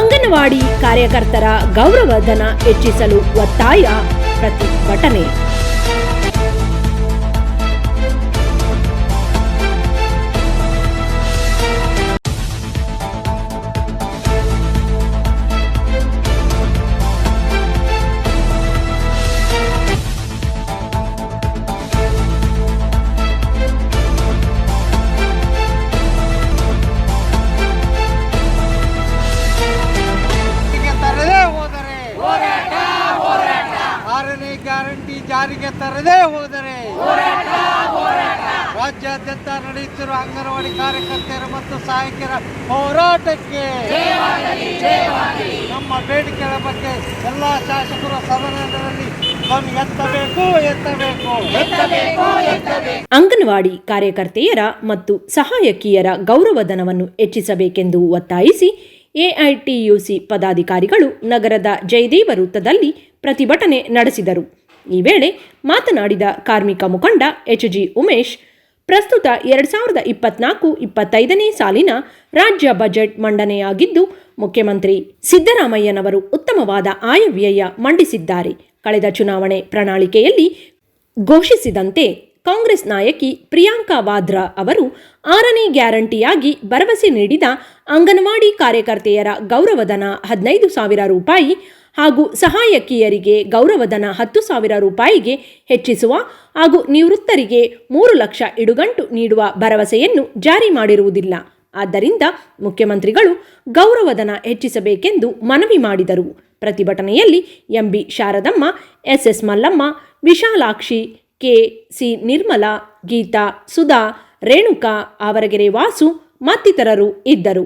ಅಂಗನವಾಡಿ ಕಾರ್ಯಕರ್ತರ ಗೌರವಧನ ಹೆಚ್ಚಿಸಲು ಒತ್ತಾಯ ಪ್ರತಿಭಟನೆ. ಜಾರಿಗೆ ತರದೇ ಹೋದರೆ ರಾಜ್ಯಾದ್ಯಂತ ನಡೆಯುತ್ತಿರುವ ಅಂಗನವಾಡಿ ಕಾರ್ಯಕರ್ತೆಯರು ಮತ್ತು ಸಹಾಯಕರ ಹೋರಾಟಕ್ಕೆ ನಮ್ಮ ಬೇಡಿಕೆಗಳ ಬಗ್ಗೆ ಎಲ್ಲ ಶಾಸಕರು ಸದನದಲ್ಲಿ ಅಂಗನವಾಡಿ ಕಾರ್ಯಕರ್ತೆಯರ ಮತ್ತು ಸಹಾಯಕಿಯರ ಗೌರವಧನವನ್ನು ಹೆಚ್ಚಿಸಬೇಕೆಂದು ಒತ್ತಾಯಿಸಿ ಎಐಟಿಯುಸಿ ಪದಾಧಿಕಾರಿಗಳು ನಗರದ ಜಯದೇವ ವೃತ್ತದಲ್ಲಿ ಪ್ರತಿಭಟನೆ ನಡೆಸಿದರು. ಈ ವೇಳೆ ಮಾತನಾಡಿದ ಕಾರ್ಮಿಕ ಮುಖಂಡ ಎಚ್ ಜಿ ಉಮೇಶ್, ಪ್ರಸ್ತುತ ಎರಡು ಸಾವಿರದ ಇಪ್ಪತ್ನಾಲ್ಕು ಇಪ್ಪತ್ತೈದನೇ ಸಾಲಿನ ರಾಜ್ಯ ಬಜೆಟ್ ಮಂಡನೆಯಾಗಿದ್ದು, ಮುಖ್ಯಮಂತ್ರಿ ಸಿದ್ದರಾಮಯ್ಯನವರು ಉತ್ತಮವಾದ ಆಯವ್ಯಯ ಮಂಡಿಸಿದ್ದಾರೆ. ಕಳೆದ ಚುನಾವಣೆ ಪ್ರಣಾಳಿಕೆಯಲ್ಲಿ ಘೋಷಿಸಿದಂತೆ ಕಾಂಗ್ರೆಸ್ ನಾಯಕಿ ಪ್ರಿಯಾಂಕಾ ವಾದ್ರಾ ಅವರು ಆರನೇ ಗ್ಯಾರಂಟಿಯಾಗಿ ಭರವಸೆ ನೀಡಿದ ಅಂಗನವಾಡಿ ಕಾರ್ಯಕರ್ತೆಯರ ಗೌರವಧನ ಹದಿನೈದು ಸಾವಿರ ರೂಪಾಯಿ ಹಾಗೂ ಸಹಾಯಕಿಯರಿಗೆ ಗೌರವಧನ ಹತ್ತು ಸಾವಿರ ರೂಪಾಯಿಗೆ ಹೆಚ್ಚಿಸುವ ಹಾಗೂ ನಿವೃತ್ತರಿಗೆ ಮೂರು ಲಕ್ಷ ಇಡುಗಂಟು ನೀಡುವ ಭರವಸೆಯನ್ನು ಜಾರಿ ಮಾಡಿರುವುದಿಲ್ಲ. ಆದ್ದರಿಂದ ಮುಖ್ಯಮಂತ್ರಿಗಳು ಗೌರವಧನ ಹೆಚ್ಚಿಸಬೇಕೆಂದು ಮನವಿ ಮಾಡಿದರು. ಪ್ರತಿಭಟನೆಯಲ್ಲಿ MB Sharadamma, SS Mallamma, Vishalakshi, K C Nirmala, Geetha, Sudha, Renuka, Avaragere Vasu ಮತ್ತಿತರರು ಇದ್ದರು.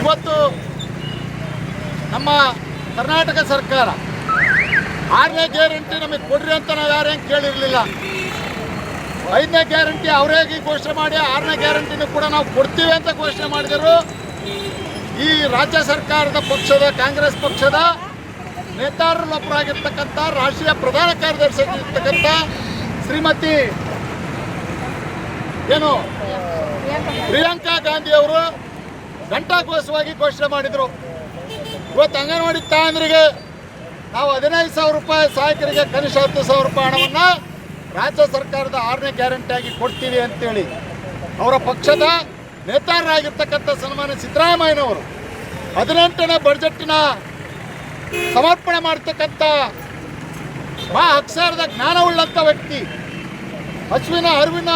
ಇವತ್ತು ನಮ್ಮ ಕರ್ನಾಟಕ ಸರ್ಕಾರ ಆರನೇ ಗ್ಯಾರಂಟಿ ನಮಗೆ ಕೊಡ್ರಿ ಅಂತ ನಾವು ಯಾರೇನು ಕೇಳಿರಲಿಲ್ಲ. ಐದನೇ ಗ್ಯಾರಂಟಿ ಅವರೇ ಘೋಷಣೆ ಮಾಡಿ ಆರನೇ ಗ್ಯಾರಂಟಿನೂ ಕೂಡ ನಾವು ಕೊಡ್ತೀವಿ ಅಂತ ಘೋಷಣೆ ಮಾಡಿದರು. ಈ ರಾಜ್ಯ ಸರ್ಕಾರದ ಪಕ್ಷದ ಕಾಂಗ್ರೆಸ್ ಪಕ್ಷದ ನೇತಾರರೊಬ್ಬರಾಗಿರ್ತಕ್ಕಂಥ ರಾಷ್ಟ್ರೀಯ ಪ್ರಧಾನ ಕಾರ್ಯದರ್ಶಿ ಆಗಿರ್ತಕ್ಕಂಥ ಶ್ರೀಮತಿ ಏನು? ಪ್ರಿಯಾಂಕಾ ಗಾಂಧಿ ಅವರು ಘಂಟಾಘೋಷವಾಗಿ ಘೋಷಣೆ ಮಾಡಿದರು. ಇವತ್ತು ಅಂಗನವಾಡಿ ತಾಯಂದ್ರಿಗೆ ನಾವು ಹದಿನೈದು ಸಾವಿರ ರೂಪಾಯಿ ಸಹಾಯಕರಿಗೆ ಕನಿಷ್ಠ ಹತ್ತು ಸಾವಿರ ರೂಪಾಯಿ ಹಣವನ್ನು ರಾಜ್ಯ ಸರ್ಕಾರದ ಆರನೇ ಗ್ಯಾರಂಟಿಯಾಗಿ ಕೊಡ್ತೀವಿ ಅಂತೇಳಿ ಅವರ ಪಕ್ಷದ ನೇತಾರರಾಗಿರ್ತಕ್ಕಂಥ ಸನ್ಮಾನ ಸಿದ್ದರಾಮಯ್ಯನವರು ಹದಿನೆಂಟನೇ ಬಜೆಟ್ನ ಸಮರ್ಪಣೆ ಮಾಡ್ತಕ್ಕಂಥ ಮಾ ಅಕ್ಷರದ ಜ್ಞಾನವುಳ್ಳಂಥ ವ್ಯಕ್ತಿ, ಹಸುವಿನ ಅರಿವಿನ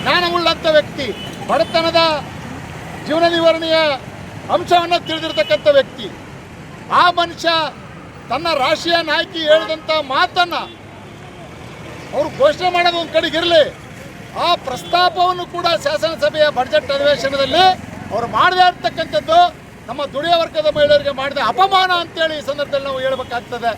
ಜ್ಞಾನವುಳ್ಳಂಥ ವ್ಯಕ್ತಿ, ಬಡತನದ ಜೀವನ ನಿವಾರಣೆಯ ಅಂಶವನ್ನು ತಿಳಿದಿರ್ತಕ್ಕಂಥ ವ್ಯಕ್ತಿ. ಆ ಮನುಷ್ಯ ತನ್ನ ರಾಷ್ಟ್ರೀಯ ನಾಯಕಿ ಹೇಳಿದಂಥ ಮಾತನ್ನು ಅವರು ಘೋಷಣೆ ಮಾಡೋದು ಒಂದು ಕಡೆಗಿರಲಿ ಆ ಪ್ರಸ್ತಾಪವನ್ನು ಕೂಡ ಶಾಸನಸಭೆಯ ಬಜೆಟ್ ಅಧಿವೇಶನದಲ್ಲಿ ಅವರು ಮಾಡದೇ ಇರ್ತಕ್ಕಂಥದ್ದು ನಮ್ಮ ದುಡಿಯ ವರ್ಗದ ಮಹಿಳೆಯರಿಗೆ ಮಾಡಿದ ಅಪಮಾನ ಅಂತೇಳಿ ಈ ಸಂದರ್ಭದಲ್ಲಿ ನಾವು ಹೇಳಬೇಕಾಗ್ತದೆ.